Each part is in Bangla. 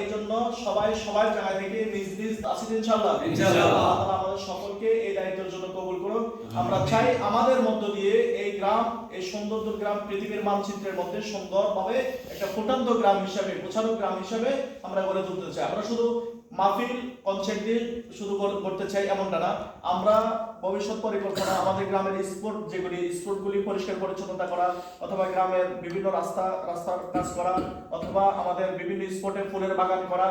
এই জন্য সবাই সবার জায়গা থেকে নিজ নিজ আছেন ইনশাআল্লাহ। ইনশাআল্লাহ। আল্লাহ আমাদের সকলকে এই দায়িত্বের জন্য কবুল করুন আমরা চাই আমাদের মধ্য দিয়ে এই গ্রাম এই সৌন্দর্য গ্রাম পৃথিবীর মানচিত্রের মধ্যে সুন্দরভাবে একটা ফুটান্ত গ্রাম হিসাবে গোছানো গ্রাম হিসাবে আমরা গড়ে তুলতে চাই। আমরা শুধু মাহফিল কনসার্ট দিয়ে শুধু কর- করতে চাই এমনটা না। আমরা ভবিষ্যৎ পরিকল্পনা আমাদের গ্রামের স্পোর্ট যেগুলি স্পোর্টগুলি পরিষ্কার পরিচ্ছন্নতা করা অথবা গ্রামের বিভিন্ন রাস্তা রাস্তার কাজ করা অথবা আমাদের বিভিন্ন স্পোর্টে ফুলের বাগান করা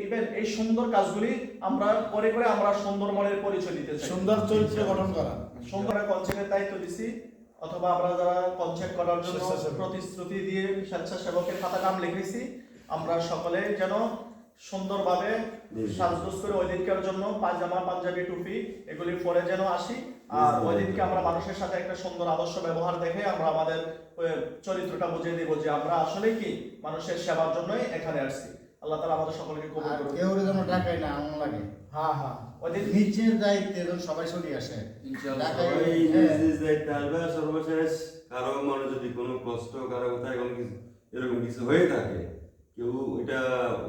ইভেন এই সুন্দর কাজগুলি আমরা করে করে আমরা সুন্দর মনের পরিচয় দিতে চাই। সুন্দর চরিত্র গঠন করা। সুন্দর কনসেপ্টের দায়িত্ব দিছি অথবা আমরা যারা কনসেপ্ট করার জন্য প্রতিশ্রুতি দিয়ে স্বেচ্ছাসেবকের খাতা নাম লিখেছি আমরা সকলে যেন সুন্দরভাবে সাজগোজ করে ওই দিনকার জন্য পায়জামা পাঞ্জাবি টুপি এগুলি পরে যেন আসি। আর ওই দিনকে আমরা মানুষের সাথে একটা সুন্দর আদর্শ ব্যবহার দেখে আমরা আমাদের চরিত্রটা বুঝিয়ে দিব যে আমরা আসলে কি মানুষের সেবার জন্যই এখানে আসছি। আল্লাহ তাআলা আমাদের সকলকে কবুল করুন কেউ যেন ডাকাই না এমন লাগে। হ্যাঁ হ্যাঁ। ওই দিন নিচের দায়িত্বে সবাই চলে আসে। ইনশাআল্লাহ। ডাকাই সবাই হ্যাঁ। সর্বশেষ কারও মনে যদি কোনো কষ্ট কারও কোথায় কোনো কিছু এরকম কিছু হয়ে থাকে কেউ এটা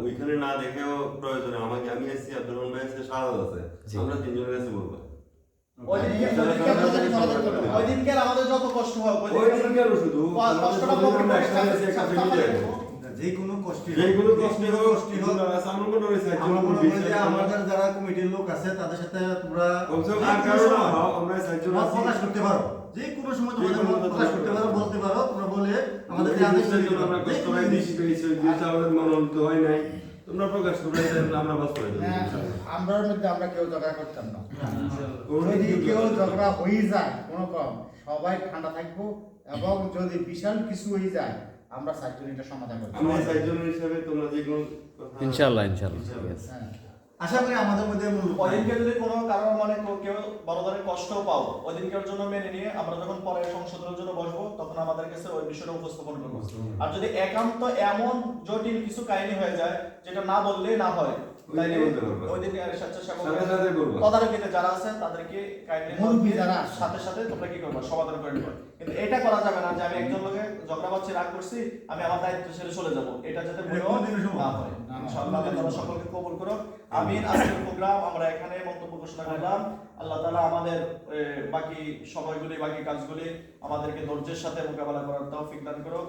ওইখানে না দেখেও প্রয়োজন আমাকে আমি এসেছি আব্দুল রহমান ভাই শাহাদ আছে আমরা তিনজনের কাছে বলব। আমাদের মদত করবে। ওই দিনকে আর আমাদের যত কষ্ট হয় শুধু কষ্টটা আমাদের ভোগ আমরা করে একসাথে এসে একটা ফ্যামিলি আছে। যে কোনো কষ্টে যে কোনো কষ্টে হোক কষ্টে হোক। আমরা মনে হয়েছে একজন আমরা করি আমাদের যারা কমিটির লোক আছে তাদের সাথে তোমরা আর আমরা চারজন মত আছি। প্রকাশ করতে পারো। যে কোনো সময় তোমাদের মত প্রকাশ করতে পারো বলতে পারো তোমরা বলে আমাদের আমাদের আদেশ জন্য। আমরা যে কষ্ট পাই জিনিস। পেয়েছি জিনিসটা আমাদের মনোনীত হয় নাই। তোমরা প্রকাশ করে দেন আমরা বাস্তবায়ন করি হ্যাঁ, আমরার মধ্যে আমরা কেউ ঝগড়া করতাম না। কোনো যদি কেউ ঝগড়া হয়ে যায় কোনো কম সবাই ঠান্ডা থাকব এবং যদি বিশাল কিছু হয়ে যায় আমরা এটা সমাধান করব। আমরা চারজন হিসাবে তোমরা যে কোনো ঠিক আছে হ্যাঁ। আশা করি আমাদের মধ্যে। ওইদিনকে যদি কোনো কারোর মানে কেউ- বড় ধরনের কষ্ট পাও ওইদিনকার জন্য মেনে নিয়ে আমরা যখন পরে সংশোধনের জন্য বসবো তখন আমাদের কাছে ওই বিষয়টা উপস্থাপন করব আর যদি একান্ত এমন জটিল কিছু কাহিনী হয়ে যায় যেটা না বললে না হয়। তদারকিতে যারা তাদেরকে। সাথে সাথে তোমরা কি করবা সমাধান করে নিবা কিন্তু এটা করা যাবে না যে আমি একজন লোকে ঝগড়া পাচ্ছি রাগ করছি আমি আমার দায়িত্ব ছেড়ে চলে যাব এটা যাতে না। হয়। ইনশাআল্লাহ সকলকে কবুল করুন আমিন, আজকের প্রোগ্রাম আমরা এখানে মন্তব্য ঘোষণা করলাম। আল্লাহ তালা আমাদের বাকি সময়গুলি বাকি কাজগুলি আমাদেরকে ধৈর্যের সাথে মোকাবেলা করার তৌফিক দান করুক।